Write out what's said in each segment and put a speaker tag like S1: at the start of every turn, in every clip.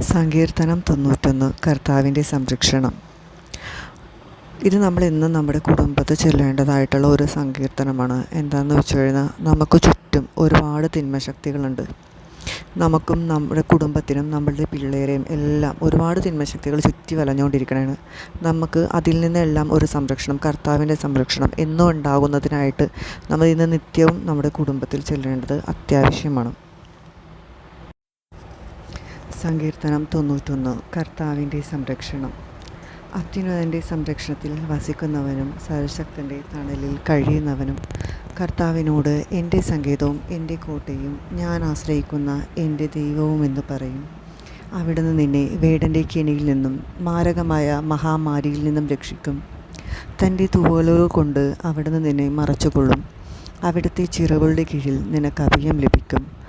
S1: സങ്കീർത്തനം തൊണ്ണൂറ്റൊന്ന് കർത്താവിന്റെ സംരക്ഷണം. ഇത് നമ്മൾ എന്നും നമ്മുടെ കുടുംബത്തിൽ ചെല്ലേണ്ടതായിട്ടുള്ള ഒരു സങ്കീർത്തനമാണ്. എന്താണെന്ന് വെച്ച് കഴിഞ്ഞാൽ നമുക്ക് ചുറ്റും ഒരുപാട് തിന്മശക്തികളുണ്ട്. നമുക്കും നമ്മുടെ കുടുംബത്തിനും നമ്മളുടെ പിള്ളേരെയും എല്ലാം ഒരുപാട് തിന്മശക്തികൾ ചുറ്റി വലഞ്ഞുകൊണ്ടിരിക്കണതാണ് നമുക്ക് അതിൽ നിന്നെല്ലാം ഒരു സംരക്ഷണം കർത്താവിന്റെ സംരക്ഷണം എന്നും ഉണ്ടാകുന്നതിനായിട്ട് നമ്മൾ ഇന്ന് നിത്യവും നമ്മുടെ കുടുംബത്തിൽ ചെല്ലേണ്ടത് അത്യാവശ്യമാണ്. സങ്കീർത്തനം തൊണ്ണൂറ്റൊന്ന് കർത്താവിന്റെ സംരക്ഷണം. അത്യുന്നതന്റെ സംരക്ഷണത്തിൽ വസിക്കുന്നവനും സർവശക്തന്റെ തണലിൽ കഴിയുന്നവനും കർത്താവിനോട് എന്റെ സങ്കേതവും എന്റെ കോട്ടയും ഞാൻ ആശ്രയിക്കുന്ന എന്റെ ദൈവവും എന്ന് പറയും. അവിടുന്ന് നിന്നെ വേടന്റെ കെണിയിൽ നിന്നും മാരകമായ മഹാമാരിയിൽ നിന്നും രക്ഷിക്കും. തന്റെ തൂവലുകൾ കൊണ്ട് അവിടുന്ന് നിന്നെ മറച്ചുകൊള്ളും. അവിടുത്തെ ചിറകളുടെ കീഴിൽ നിനക്ക് അഭയം ലഭിക്കും.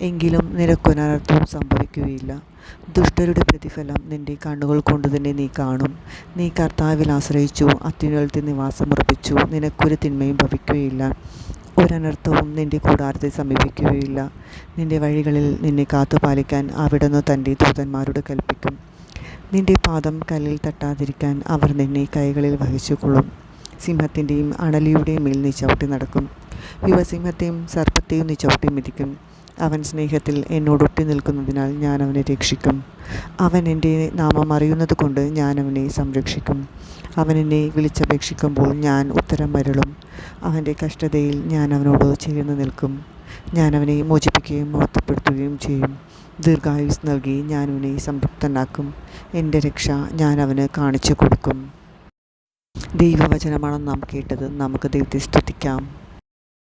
S1: എങ്കിലും നിനക്കൊനർത്ഥവും സംഭവിക്കുകയില്ല. ദുഷ്ടരുടെ പ്രതിഫലം നിന്റെ കണ്ണുകൾ കൊണ്ട് തന്നെ നീ കാണും. നീ കർത്താവിൽ ആശ്രയിച്ചു അത്യുന്നതത്തിൽ നിവാസമുറപ്പിച്ചു നിനക്കൊരു തിന്മയും ഭവിക്കുകയില്ല. ഒരനർത്ഥവും നിന്റെ കൂടാരത്തെ സമീപിക്കുകയില്ല. നിന്റെ വഴികളിൽ നിന്നെ കാത്തുപാലിക്കാൻ അവിടുന്ന് തന്റെ ദൂതന്മാരോട് കൽപ്പിക്കും. നിന്റെ പാദം കല്ലിൽ തട്ടാതിരിക്കാൻ അവർ നിന്നെ കൈകളിൽ വഹിച്ചുകൊള്ളും. സിംഹത്തിന്റെയും അണലിയുടെയും മേൽ നീ ചവിട്ടി നടക്കും. യുവസിംഹത്തെയും സർപ്പത്തെയും നീ ചവിട്ടി മിതിക്കും. അവൻ സ്നേഹത്തിൽ എന്നോടൊട്ടി നിൽക്കുന്നതിനാൽ ഞാൻ അവനെ രക്ഷിക്കും. അവൻ എന്റെ നാമം അറിയുന്നത് കൊണ്ട് ഞാൻ അവനെ സംരക്ഷിക്കും. അവൻ എന്നെ വിളിച്ചപേക്ഷിക്കുമ്പോൾ ഞാൻ ഉത്തരം വരളും അവന്റെ കഷ്ടതയിൽ ഞാൻ അവനോട് ചേർന്ന് നിൽക്കും. ഞാൻ അവനെ മോചിപ്പിക്കുകയും മഹത്വപ്പെടുത്തുകയും ചെയ്യും. ദീർഘായുസ് നൽകി ഞാൻ അവനെ സംതൃപ്തനാക്കും. എന്റെ രക്ഷ ഞാൻ അവന് കാണിച്ചു കൊടുക്കും. ദൈവവചനമാണ് നാം കേട്ടത്. നമുക്ക് ദൈവത്തെ സ്തുതിക്കാം.